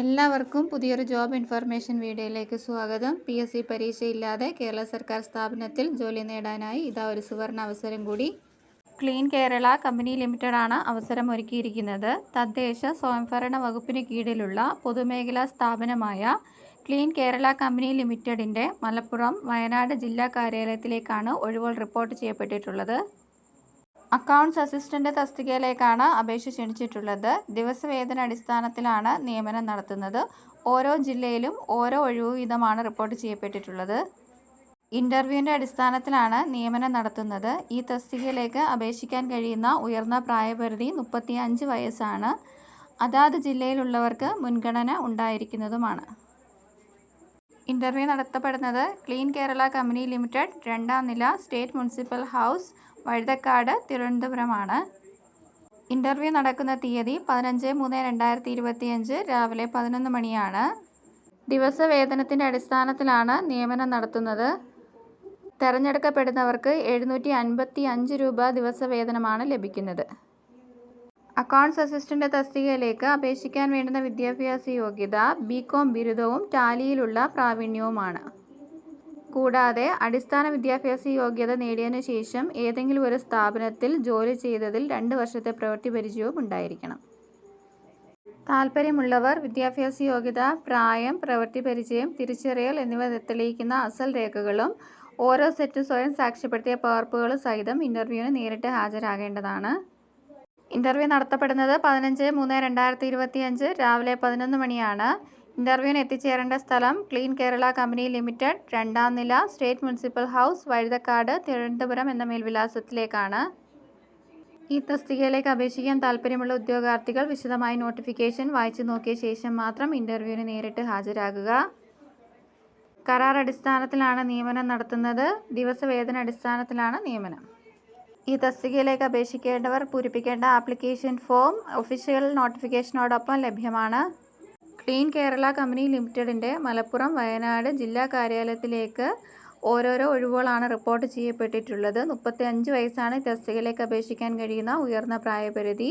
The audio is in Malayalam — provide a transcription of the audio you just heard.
എല്ലാവർക്കും പുതിയൊരു ജോബ് ഇൻഫർമേഷൻ വീഡിയോയിലേക്ക് സ്വാഗതം. പി എസ് സി പരീക്ഷയില്ലാതെ കേരള സർക്കാർ സ്ഥാപനത്തിൽ ജോലി നേടാനായി ഇതാ ഒരു സുവർണ അവസരം കൂടി. ക്ലീൻ കേരള കമ്പനി ലിമിറ്റഡ് ആണ് അവസരം ഒരുക്കിയിരിക്കുന്നത്. തദ്ദേശ സ്വയംഭരണ വകുപ്പിന് കീഴിലുള്ള പൊതുമേഖലാ സ്ഥാപനമായ ക്ലീൻ കേരള കമ്പനി ലിമിറ്റഡിന്റെ മലപ്പുറം വയനാട് ജില്ലാ കാര്യാലയത്തിലേക്കാണ് ഒഴിവുകൾ റിപ്പോർട്ട് ചെയ്യപ്പെട്ടിട്ടുള്ളത്. അക്കൗണ്ട്സ് അസിസ്റ്റന്റ് തസ്തികയിലേക്കാണ് അപേക്ഷ ക്ഷണിച്ചിട്ടുള്ളത്. ദിവസവേതന അടിസ്ഥാനത്തിലാണ് നിയമനം നടത്തുന്നത്. ഓരോ ജില്ലയിലും ഓരോ ഒഴിവു വീതമാണ് റിപ്പോർട്ട് ചെയ്യപ്പെട്ടിട്ടുള്ളത്. ഇന്റർവ്യൂവിന്റെ അടിസ്ഥാനത്തിലാണ് നിയമനം നടത്തുന്നത്. ഈ തസ്തികയിലേക്ക് അപേക്ഷിക്കാൻ കഴിയുന്ന ഉയർന്ന പ്രായപരിധി മുപ്പത്തി അഞ്ച് വയസ്സാണ്. അതാത് ജില്ലയിലുള്ളവർക്ക് മുൻഗണന ഉണ്ടായിരിക്കുന്നതുമാണ്. ഇന്റർവ്യൂ നടത്തപ്പെടുന്നത് ക്ലീൻ കേരള കമ്പനി ലിമിറ്റഡ് രണ്ടാം നില സ്റ്റേറ്റ് മുനിസിപ്പൽ ഹൗസ് വഴുതക്കാട് തിരുവനന്തപുരമാണ്. ഇന്റർവ്യൂ നടക്കുന്ന തീയതി പതിനഞ്ച് മൂന്ന് രണ്ടായിരത്തി ഇരുപത്തിയഞ്ച് രാവിലെ പതിനൊന്ന് മണിയാണ്. ദിവസവേതനത്തിന്റെ അടിസ്ഥാനത്തിലാണ് നിയമനം നടത്തുന്നത്. തിരഞ്ഞെടുക്കപ്പെടുന്നവർക്ക് എഴുന്നൂറ്റി അൻപത്തി അഞ്ച് രൂപ ദിവസവേതനമാണ് ലഭിക്കുന്നത്. അക്കൗണ്ട്സ് അസിസ്റ്റന്റ് തസ്തികയിലേക്ക് അപേക്ഷിക്കാൻ വേണ്ടുന്ന വിദ്യാഭ്യാസ യോഗ്യത ബികോം ബിരുദവും ടാലിയിലുള്ള പ്രാവീണ്യവുമാണ്. കൂടാതെ അടിസ്ഥാന വിദ്യാഭ്യാസ യോഗ്യത നേടിയതിനു ശേഷം ഏതെങ്കിലും ഒരു സ്ഥാപനത്തിൽ ജോലി ചെയ്തതിൽ രണ്ട് വർഷത്തെ പ്രവൃത്തി പരിചയവും ഉണ്ടായിരിക്കണം. താൽപ്പര്യമുള്ളവർ വിദ്യാഭ്യാസ യോഗ്യത പ്രായം പ്രവൃത്തി പരിചയം തിരിച്ചറിയൽ എന്നിവ തെളിയിക്കുന്ന അസൽ രേഖകളും ഓരോ സെറ്റ് സ്വയം സാക്ഷ്യപ്പെടുത്തിയ പകർപ്പുകളും സഹിതം ഇന്റർവ്യൂവിന് നേരിട്ട് ഹാജരാകേണ്ടതാണ്. ഇന്റർവ്യൂ നടത്തപ്പെടുന്നത് പതിനഞ്ച് മൂന്ന് രണ്ടായിരത്തി ഇരുപത്തി അഞ്ച് രാവിലെ പതിനൊന്ന് മണിയാണ്. ഇന്റർവ്യൂവിന് എത്തിച്ചേരേണ്ട സ്ഥലം ക്ലീൻ കേരള കമ്പനി ലിമിറ്റഡ് രണ്ടാം നില state municipal house Vazhuthacaud Thiruvananthapuram എന്ന മേൽവിലാസത്തിലേക്കാണ്. ഈ തസ്തികയിലേക്ക് അപേക്ഷിക്കാൻ താൽപ്പര്യമുള്ള ഉദ്യോഗാർത്ഥികൾ വിശദമായി നോട്ടിഫിക്കേഷൻ വായിച്ചു നോക്കിയ ശേഷം മാത്രം ഇന്റർവ്യൂവിന് നേരിട്ട് ഹാജരാകുക. കരാർ അടിസ്ഥാനത്തിലാണ് നിയമനം നടത്തുന്നത്. ദിവസവേതന അടിസ്ഥാനത്തിലാണ് നിയമനം. ഈ തസ്തികയിലേക്ക് അപേക്ഷിക്കേണ്ടവർ പൂരിപ്പിക്കേണ്ട ആപ്ലിക്കേഷൻ ഫോം ഒഫീഷ്യൽ നോട്ടിഫിക്കേഷനോടൊപ്പം ലഭ്യമാണ്. ക്ലീൻ കേരള കമ്പനി ലിമിറ്റഡിന്റെ മലപ്പുറം വയനാട് ജില്ലാ കാര്യാലയത്തിലേക്ക് ഓരോരോ ഒഴിവുകളാണ് റിപ്പോർട്ട് ചെയ്യപ്പെട്ടിട്ടുള്ളത്. മുപ്പത്തി അഞ്ച് വയസ്സാണ് തസ്തികയിലേക്ക് അപേക്ഷിക്കാൻ കഴിയുന്ന ഉയർന്ന പ്രായപരിധി.